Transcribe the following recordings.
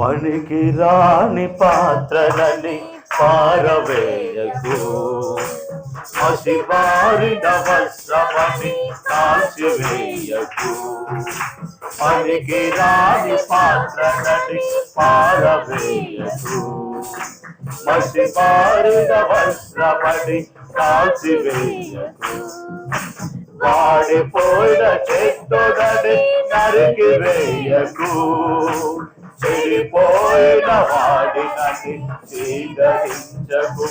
పనికి రాని పాత్రలని పారవేయకు. మసిబారిన వస్త్రమని కాల్చివేయకు. పనికి రాని పాత్రలని పారవేయకు. మసిబారిన వస్త్రమని కాల్చివేయకు. వాడిపోయిన చెట్టుదని నరికి వేయకు విడిపోయిన వాడినని స్వీకరించకు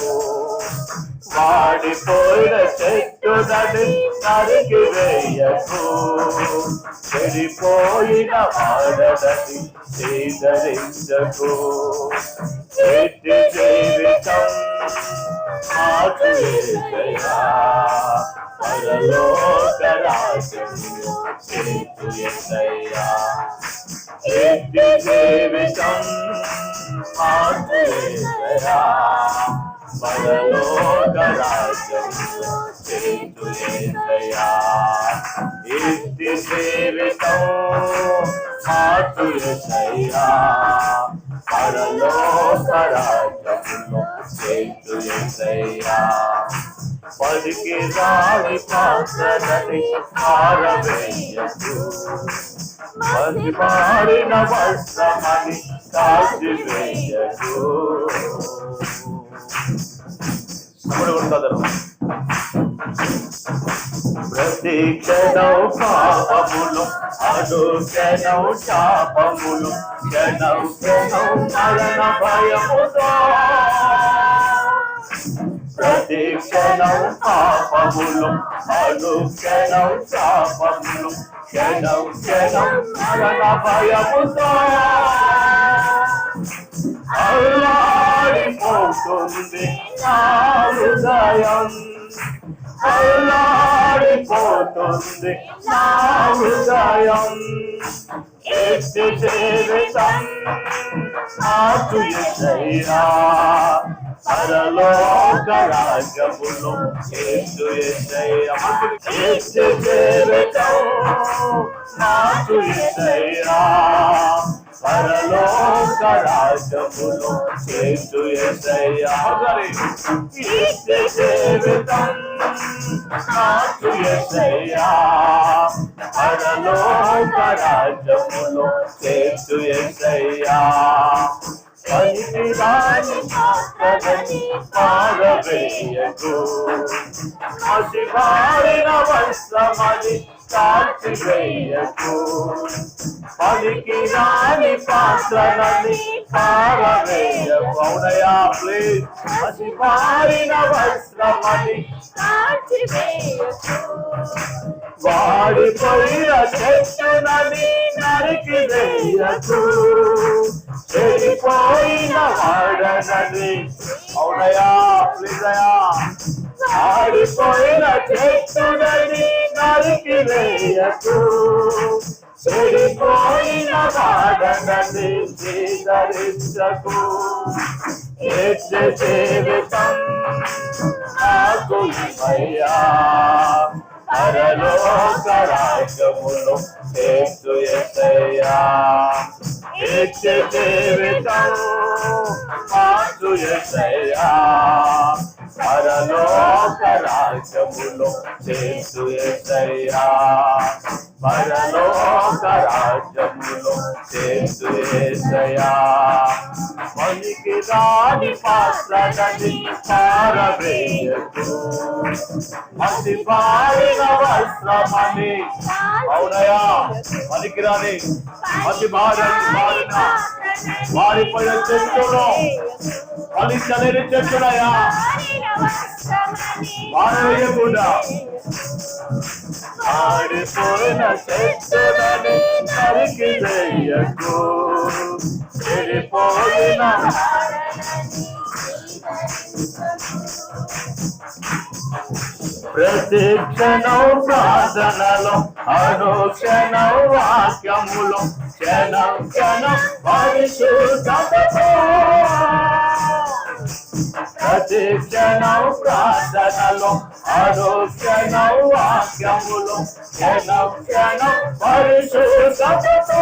వాడిపోయిన చెట్టుదని నరికి వేయకు. చెడిపోయిన వాడనని స్వీకరించకు ఎట్టి జీవితం మాకు పరలోక రాజ్యంలో చేతు ఎన్నయ్యా ఎట్టి జీవితం మాకు ఏదైనా పరలోక రాజ్యంలో చేతు ఎన్నయ్యా ఎట్టి జీవితం మాకు పరలోక చేతు పలికి రాని పాత్రలని పారవేయకు మంది పాడిన వస్త్రమని కాల్చివేయకు ఇప్పుడు ఉంటుందరు ప్రతి క్షణం పాపములు అడు క్షణం శాపములు క్షణం క్షణం మరణ భయముతో ప్రతి క్షణం పాపములు అను క్షణం శాపములు క్షణం క్షణం మరణ భయముతో అల్లాడిపోతుంది నా హృదయం అల్లాడిపోతుంది నా హృదయం ఎత్తి జీవితం నాకు ఎసైనా పరలోక రాజ్యములు ఎత్తు ఎసయ్యా జీవితం నాకు ఎసైనా పరలోక రాజ్యములు చేతు ఎసయ్యా ఎత్తి జీవితం నాకు ఎసయ్యా పరలోక రాజ్యములు చేతు ఎసయ్యా పారవేయకు మసిబారిన వస్త్రమని కాల్చివేయకు పనికి రాని పాత్రలని పారవేయకు అవునయా ప్లీజ్ మసిబారిన వస్త్రమని వాడిపోయిన చెట్టునని నరికి వేయకు. చెడిపోయిన వాడనని. అవునయా ప్లీజయా ఆడిపోయిన వాడిపోయిన చెట్టునని నరికి వేయకు. చెడిపోయిన వాడనని స్వీకరించకు ఎత్త జీవితం నాకు ఇవయ్యా పరలోక రాజ్యములు చేస్తు ఎసయ్యా ఎత్త జీవితం మాకు ఎసయ్యా పరలోక రాజ్యములో చేసు ఎసయ్యా పరలోక రాజ్యములు చేస్తు ఎసయ్యా పనికి రాని పాత్రని పారవే మసి పారిన వస్త్రమని అవునయా పనికిరాని రాని మసి భార్యని మారిన వారిపోయిన చెట్టును ఫలించలేని చెట్టునయా పారవేయకుండా ఆడిపోయిన చెట్టునని నరికి వేయకు. చెడిపోయిన ప్రతిక్షణం ప్రార్థనలో అనుక్షణం వాక్యములో క్షణం క్షణం పరిశుద్ధతతో. ప్రతిక్షణం ప్రార్థనలో అనుక్షణం వాక్యములో క్షణం క్షణం పరిశుద్ధతతో.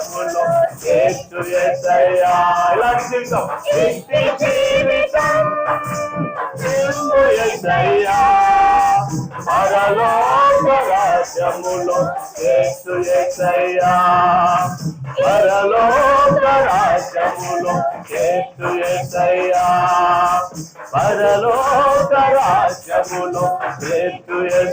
రాజ్యములో ఏసు యేసయ్యా. ఇలాంటి జీవితం. ఇష్టి జీవితం. ఏసు యేసయ్యా. పరలోక రాజ్యములో ఏసు యేసయ్యా. పరలోక రాజ్యములో ఏసు యేసయ్యా. పరలోక రాజ్యములో ఏసు యేసయ్యా